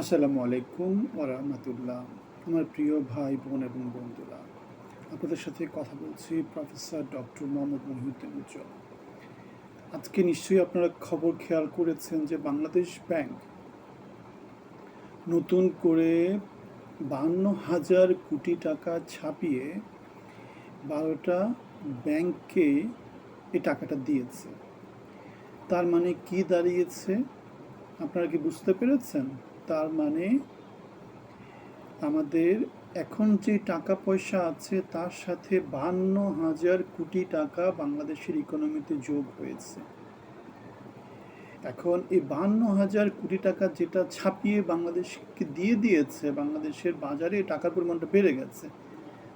আসসালামু আলাইকুম ওরহমতুল্লাহ আমার প্রিয় ভাই বোন এবং বন্ধুরা, আপনাদের সাথে কথা বলছি প্রফেসর ডক্টর মোহাম্মদ মহিউদ্দিন উজ্জ্বল। আজকে নিশ্চয়ই আপনারা খবর খেয়াল করেছেন যে বাংলাদেশ ব্যাংক নতুন করে বান্ন হাজার কোটি টাকা ছাপিয়ে বারোটা ব্যাংককে এই টাকাটা দিয়েছে। তার মানে কি দাঁড়িয়েছে, আপনারা কি বুঝতে পেরেছেন? তার মানে আমাদের এখন যে টাকা পয়সা আছে, তার সাথে বান্ন হাজার কোটি টাকা বাংলাদেশের ইকোনমিতে যোগ হয়েছে। এখন এই বান্ন হাজার কোটি টাকা যেটা ছাপিয়ে বাংলাদেশকে দিয়ে দিয়েছে, বাংলাদেশের বাজারে টাকার পরিমাণটা বেড়ে গেছে,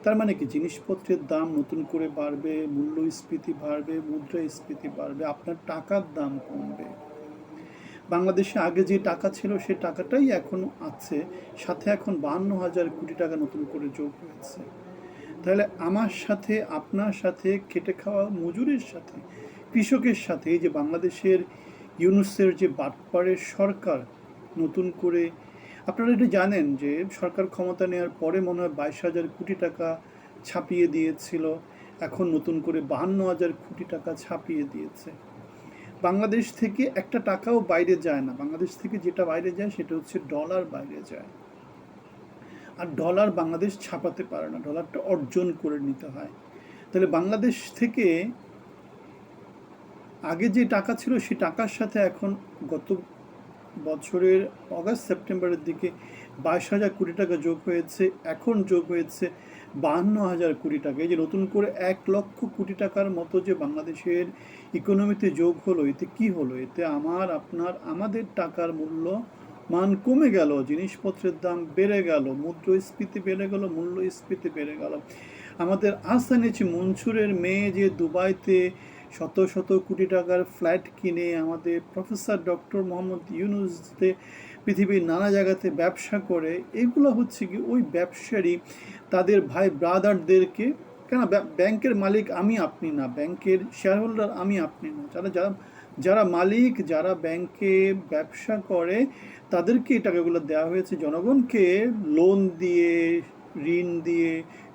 তার মানে কি? জিনিসপত্রের দাম নতুন করে বাড়বে, মূল্যস্ফীতি বাড়বে, মুদ্রাস্ফীতি বাড়বে, আপনার টাকার দাম কমবে। বাংলাদেশে আগে যে টাকা ছিল সে টাকাটাই এখন আছে। সাথে এখন বান্ন হাজার কোটি টাকা নতুন করে যোগ হয়েছে। তাহলে আমার সাথে, আপনার সাথে, খেটে খাওয়া মজুরের সাথে, কৃষকের সাথে যে বাংলাদেশের ইউনুসের যে বাটপাড়ের সরকার নতুন করে, আপনারা এটা জানেন যে সরকার ক্ষমতা নেওয়ার পরে মনে হয় বাইশ হাজার কোটি টাকা ছাপিয়ে দিয়েছিল। এখন নতুন করে বাহান্ন হাজার কোটি টাকা ছাপিয়ে দিয়েছে। বাংলাদেশ থেকে একটা টাকাও বাইরে যায় না। বাংলাদেশ থেকে যেটা বাইরে যায় সেটা হচ্ছে ডলার বাইরে যায়। আর ডলার বাংলাদেশ ছাপাতে পারে না। ডলারটা অর্জন করে নিতে হয়। তাহলে বাংলাদেশ থেকে আগে যে টাকা ছিল সেই টাকার সাথে এখন গত বছরের অগাস্ট, সেপ্টেম্বরের দিকে বাইশ হাজার কোটি টাকা যোগ হয়েছে। এখন যোগ হয়েছে বাহান্ন হাজার কোটি টাকা। এই যে নতুন করে এক লক্ষ কোটি টাকার মতো যে বাংলাদেশের ইকোনমিতে যোগ হলো, এতে কি হলো? এতে আমার, আপনার, আমাদের টাকার মূল্য মান কমে গেল, জিনিসপত্রের দাম বেড়ে গেল, মুদ্রাস্ফীতি বেড়ে গেল, মূল্যস্ফীতি বেড়ে গেল। আমাদের আসানিছি মনসুরের মেয়ে যে দুবাইতে শত শত কোটি টাকার ফ্ল্যাট কিনে আমাদের প্রফেসর ডক্টর মোহাম্মদ ইউনুসতে পৃথিবীর নানা জায়গাতে ব্যবসা করে, এগুলো হচ্ছে কি ওই ব্যবসারই তাদের ভাই ব্রাদারদেরকে, কেন ব্যাংকের মালিক আমি আপনি না, ব্যাংকের শেয়ার হোল্ডার আমি আপনি না। যারা যারা যারা মালিক, যারা ব্যাংকে ব্যবসা করে, তাদেরকে এই টাকাগুলো দেওয়া হয়েছে। জনগণকে লোন দিয়ে, ঋণ দিয়ে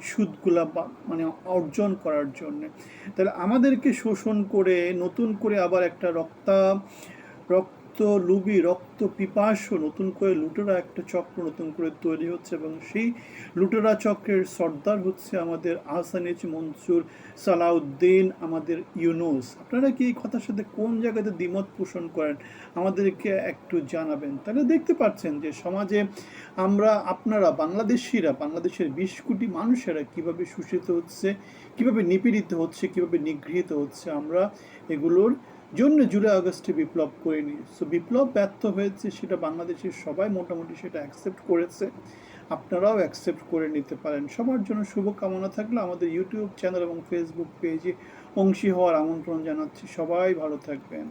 সুদগুলা মানে অর্জন করার জন্যে। তাহলে আমাদেরকে শোষণ করে, নতুন করে আবার একটা রক্তা, রক্ত লুবি রক্ত পিপাস নতুন করে লুটেরা একটা চক্র নতুন করে তৈরি হচ্ছে এবং সেই লুটেরা চক্রের সর্দার হচ্ছে আমাদের আহসানিজ মনসুর সালাউদ্দিন, আমাদের ইউনুস। আপনারা কি এই কথার সাথে কোন জায়গাতে দ্বিমত পোষণ করেন? আমাদেরকে একটু জানাবেন। তাহলে দেখতে পাচ্ছেন যে সমাজে আমরা, আপনারা, বাংলাদেশিরা, বাংলাদেশের বিশ কোটি মানুষেরা কীভাবে শোষিত হচ্ছে, কীভাবে নিপীড়িত হচ্ছে, কীভাবে নিগৃহীত হচ্ছে, আমরা এগুলোর জন্য জুলাই, আগস্টে বিপ্লব করেনি সো বিপ্লব ব্যর্থ হয়েছে সেটা বাংলাদেশের সবাই মোটামুটি সেটা অ্যাকসেপ্ট করেছে। আপনারাও অ্যাকসেপ্ট করে নিতে পারেন। সবার জন্য শুভকামনা থাকলে। আমাদের ইউটিউব চ্যানেল এবং ফেসবুক পেজে অংশী হওয়ার আমন্ত্রণ জানাচ্ছি। সবাই ভালো থাকবেন।